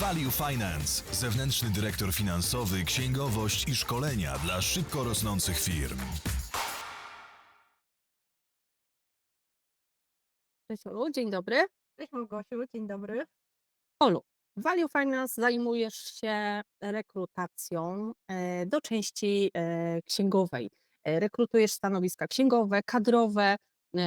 Value Finance, zewnętrzny dyrektor finansowy, księgowość i szkolenia dla szybko rosnących firm. Cześć Olu, dzień dobry. Cześć Małgosiu, dzień dobry. Olu, w Value Finance zajmujesz się rekrutacją e, do części e, księgowej. E, Rekrutujesz stanowiska księgowe, kadrowe,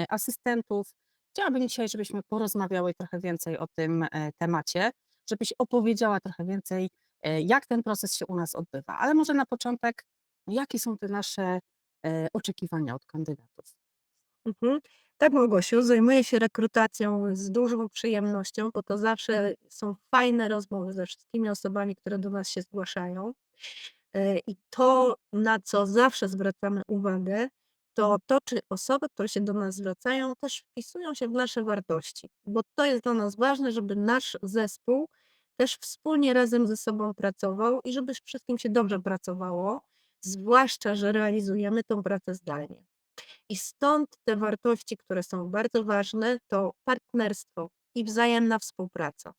asystentów. Chciałabym dzisiaj, żebyśmy porozmawiały trochę więcej o tym temacie, żebyś opowiedziała trochę więcej, e, jak ten proces się u nas odbywa. Ale może na początek, jakie są te nasze e, oczekiwania od kandydatów? Mhm. Tak, Małgosiu, zajmuję się rekrutacją z dużą przyjemnością, bo to zawsze są fajne rozmowy ze wszystkimi osobami, które do nas się zgłaszają. E, I to, na co zawsze zwracamy uwagę, to to, czy osoby, które się do nas zwracają, też wpisują się w nasze wartości, bo to jest dla nas ważne, żeby nasz zespół też wspólnie razem ze sobą pracował i żeby wszystkim się dobrze pracowało, zwłaszcza, że realizujemy tą pracę zdalnie. I stąd te wartości, które są bardzo ważne, to partnerstwo i wzajemna współpraca.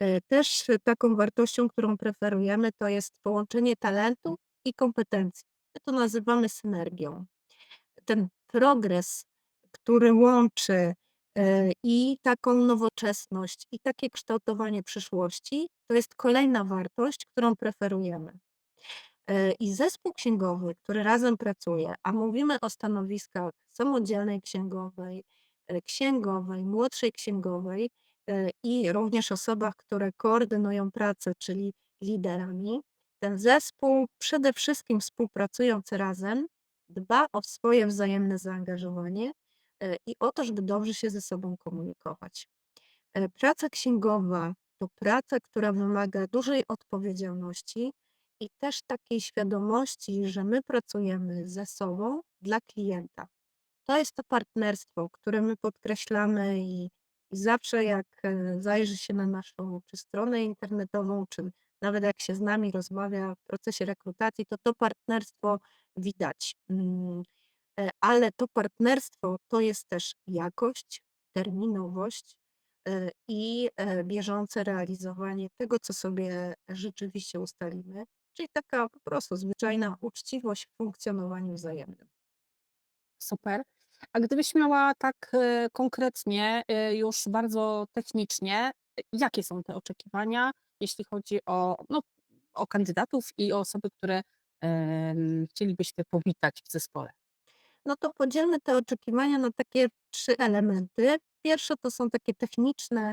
E, Też taką wartością, którą preferujemy, to jest połączenie talentu i kompetencji. My to nazywamy synergią. Ten progres, który łączy e, i taką nowoczesność, i takie kształtowanie przyszłości, to jest kolejna wartość, którą preferujemy. E, I zespół księgowy, który razem pracuje, a mówimy o stanowiskach samodzielnej księgowej, e, księgowej, młodszej księgowej i również osobach, które koordynują pracę, czyli liderami. Ten zespół przede wszystkim współpracując razem dba o swoje wzajemne zaangażowanie e, i o to, żeby dobrze się ze sobą komunikować. E, Praca księgowa to praca, która wymaga dużej odpowiedzialności i też takiej świadomości, że my pracujemy ze sobą dla klienta. To jest to partnerstwo, które my podkreślamy i, i zawsze jak e, zajrzy się na naszą czy stronę internetową, czy nawet jak się z nami rozmawia w procesie rekrutacji, to to partnerstwo widać. Mm, e, Ale to partnerstwo to jest też jakość, terminowość e, i e, bieżące realizowanie tego, co sobie rzeczywiście ustalimy. Czyli taka po prostu zwyczajna uczciwość w funkcjonowaniu wzajemnym. Super. A gdybyś miała tak konkretnie, już bardzo technicznie, jakie są te oczekiwania, jeśli chodzi o, no, o kandydatów i o osoby, które chcielibyście powitać w zespole? No to podzielmy te oczekiwania na takie trzy elementy. Pierwsze to są takie techniczne,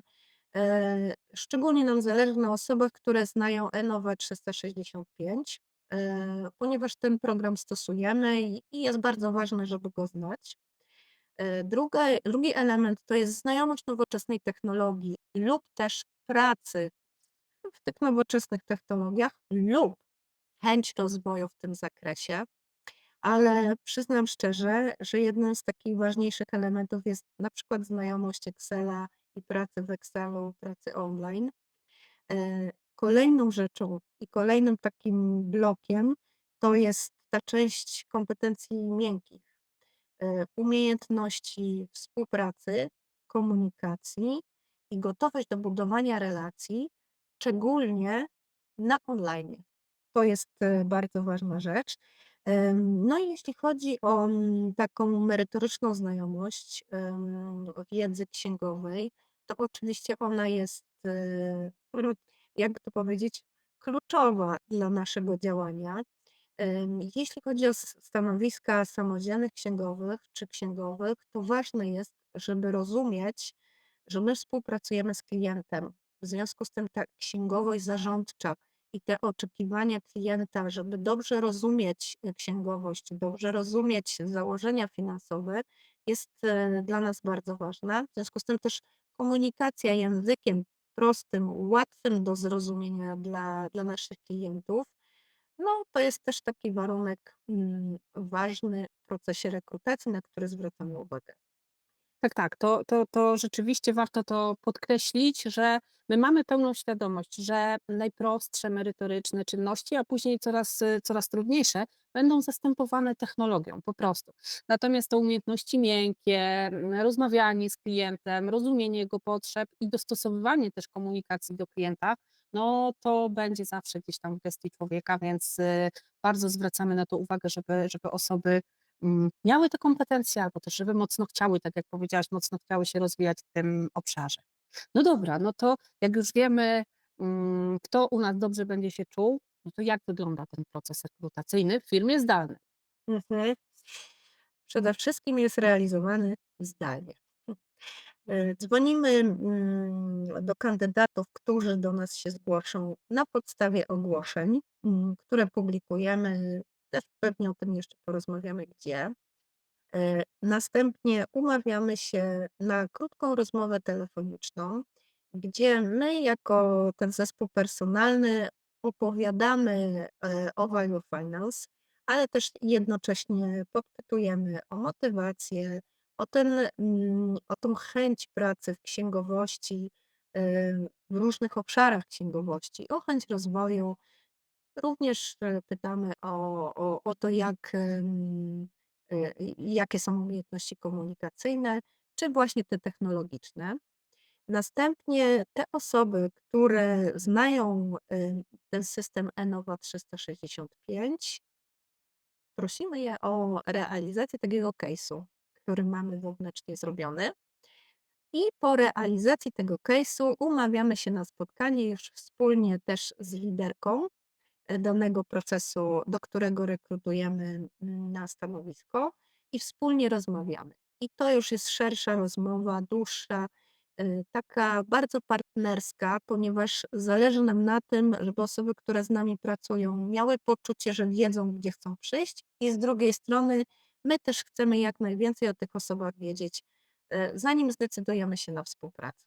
e, szczególnie nam zależy na osobach, które znają Enova 365, e, ponieważ ten program stosujemy i, i jest bardzo ważne, żeby go znać. E, Druga, drugi element to jest znajomość nowoczesnej technologii lub też pracy w tych nowoczesnych technologiach lub chęć rozwoju w tym zakresie. Ale przyznam szczerze, że jednym z takich ważniejszych elementów jest na przykład znajomość Excela i pracy w Excelu, pracy online. E, Kolejną rzeczą i kolejnym takim blokiem to jest ta część kompetencji miękkich, e, umiejętności współpracy, komunikacji i gotowość do budowania relacji, szczególnie na online. To jest e, bardzo ważna rzecz. No i jeśli chodzi o mm, taką merytoryczną znajomość wiedzy księgowej, to oczywiście ona jest, e, jakby to powiedzieć, kluczowa dla naszego działania. Jeśli chodzi o stanowiska samodzielnych księgowych czy księgowych, to ważne jest, żeby rozumieć, że my współpracujemy z klientem. W związku z tym ta księgowość zarządcza i te oczekiwania klienta, żeby dobrze rozumieć e, księgowość, dobrze rozumieć założenia finansowe, jest e, dla nas bardzo ważna. W związku z tym też komunikacja językiem prostym, łatwym do zrozumienia dla, dla naszych klientów. No, to jest też taki warunek mm, ważny w procesie rekrutacji, na który zwracamy uwagę. Tak, tak. To to to rzeczywiście warto to podkreślić, że my mamy pełną świadomość, że najprostsze merytoryczne czynności, a później coraz, coraz trudniejsze będą zastępowane technologią po prostu. Natomiast te umiejętności miękkie, mm, rozmawianie z klientem, rozumienie jego potrzeb i dostosowywanie też komunikacji do klienta, no to będzie zawsze gdzieś tam w gestii człowieka, więc, y, bardzo zwracamy na to uwagę, żeby żeby osoby miały te kompetencje, albo też żeby mocno chciały, tak jak powiedziałaś, mocno chciały się rozwijać w tym obszarze. No dobra, no to jak już wiemy, mm, kto u nas dobrze będzie się czuł, no to jak wygląda ten proces rekrutacyjny w firmie zdalnej? Mhm. Przede wszystkim jest realizowany zdalnie. Y, Dzwonimy mm, do kandydatów, którzy do nas się zgłoszą na podstawie ogłoszeń, mm, które publikujemy. Też pewnie o tym jeszcze porozmawiamy, gdzie. E, Następnie umawiamy się na krótką rozmowę telefoniczną, gdzie my, jako ten zespół personalny, opowiadamy e, o Value Finance, ale też jednocześnie podpytujemy o motywację, o, ten, mm, o tą chęć pracy w księgowości, e, w różnych obszarach księgowości, o chęć rozwoju. Również e, pytamy o, o, o to, jak, e, jakie są umiejętności komunikacyjne, czy właśnie te technologiczne. Następnie te osoby, które znają ten system ENOWA 365, prosimy je o realizację takiego case'u, który mamy wewnętrznie zrobiony. I po realizacji tego case'u umawiamy się na spotkanie już wspólnie też z liderką danego procesu, do którego rekrutujemy mm, na stanowisko i wspólnie rozmawiamy. I to już jest szersza rozmowa, dłuższa, y, taka bardzo partnerska, ponieważ zależy nam na tym, żeby osoby, które z nami pracują, miały poczucie, że wiedzą, gdzie chcą przyjść, i z drugiej strony my też chcemy jak najwięcej o tych osobach wiedzieć, y, zanim zdecydujemy się na współpracę.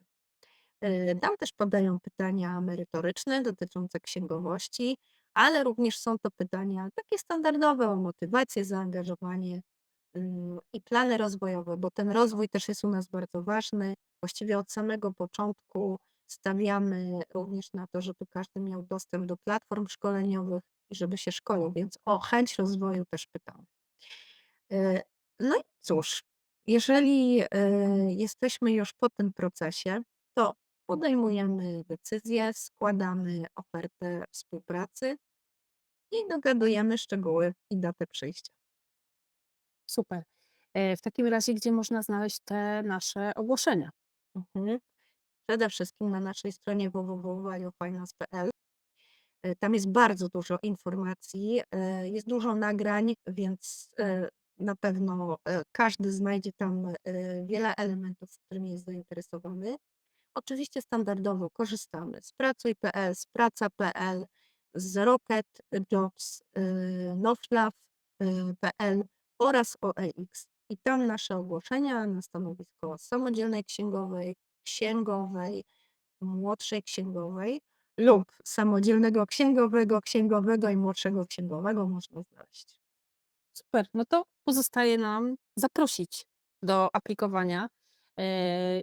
Tam też padają pytania merytoryczne dotyczące księgowości, ale również są to pytania takie standardowe o motywację, zaangażowanie ym, i plany rozwojowe, bo ten rozwój też jest u nas bardzo ważny. Właściwie od samego początku stawiamy również na to, żeby każdy miał dostęp do platform szkoleniowych i żeby się szkolił, więc o chęć rozwoju też pytamy. Y, No i cóż, jeżeli y, jesteśmy już po tym procesie, to podejmujemy decyzję, składamy ofertę współpracy i dogadujemy szczegóły i datę przyjścia. Super. E, w takim razie, gdzie można znaleźć te nasze ogłoszenia? Mhm. Przede wszystkim na naszej stronie www.valuefinance.pl. Y, Tam jest bardzo dużo informacji, y, jest dużo nagrań, więc na pewno każdy znajdzie tam wiele elementów, którymi jest zainteresowany. Oczywiście standardowo korzystamy z pracuj.pl, z praca.pl, z Rocket Jobs, y, noflaw.pl oraz OLX. I tam nasze ogłoszenia na stanowisko samodzielnej księgowej, księgowej, młodszej księgowej lub samodzielnego księgowego, księgowego i młodszego księgowego można znaleźć. Super. No to pozostaje nam zaprosić do aplikowania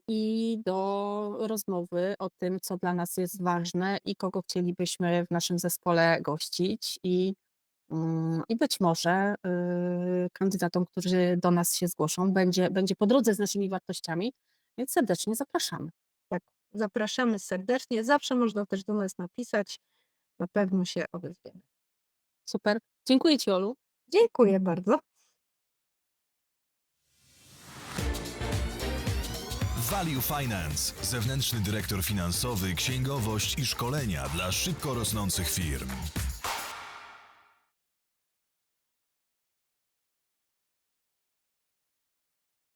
i do rozmowy o tym, co dla nas jest ważne i kogo chcielibyśmy w naszym zespole gościć. I, mm, i być może y, kandydatom, którzy do nas się zgłoszą, będzie, będzie po drodze z naszymi wartościami, więc serdecznie zapraszamy. Tak, zapraszamy serdecznie. Zawsze można też do nas napisać. Na pewno się odezwiemy. Super. Dziękuję Ci, Olu. Dziękuję bardzo. Value Finance, zewnętrzny dyrektor finansowy, księgowość i szkolenia dla szybko rosnących firm.